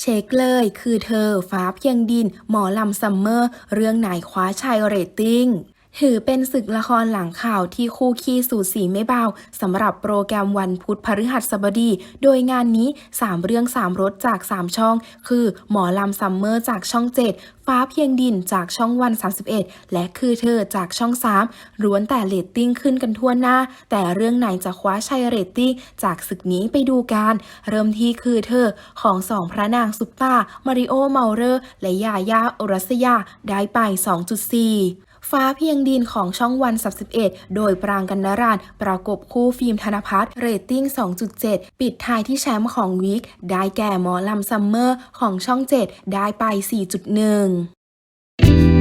เช็คเลยคือเธอฟ้าเพียงดิน หมอลำซัมเมอร์ เรื่องไหนคว้าชายเรตติ้ง ถือเป็นศึกละครหลังข่าวที่คู่ขี้สูสีไม่เบาสำหรับโปรแกรมวันพุธพฤหัสบดี โดยงานนี้ 3 เรื่อง 3รสจาก 3 ช่อง คือ หมอลำซัมเมอร์จากช่อง 7 ฟ้าเพียงดินจากช่องวัน 31 และคือเธอจากช่อง 3ล้วนแต่เรตติ้งขึ้นกันทั่วหน้า แต่เรื่องไหนจะคว้าชัยเรตติ้งจากศึกนี้ไปดูกัน เริ่มที่คือเธอของสองพระนางซุปตามาริโอเมาเรอร์และยายาอรัสยาได้ไป 2.4 ฟ้าเพียงดินของช่องวันสับ11 โดยปรางกันนารานประกบคู่ฟิล์มธนพัฒน์เรตติ้ง 2.7 ปิดท้ายที่แชมป์ของวีคได้แก่หมอลำซัมเมอร์ของช่อง 7 ได้ไป 4.1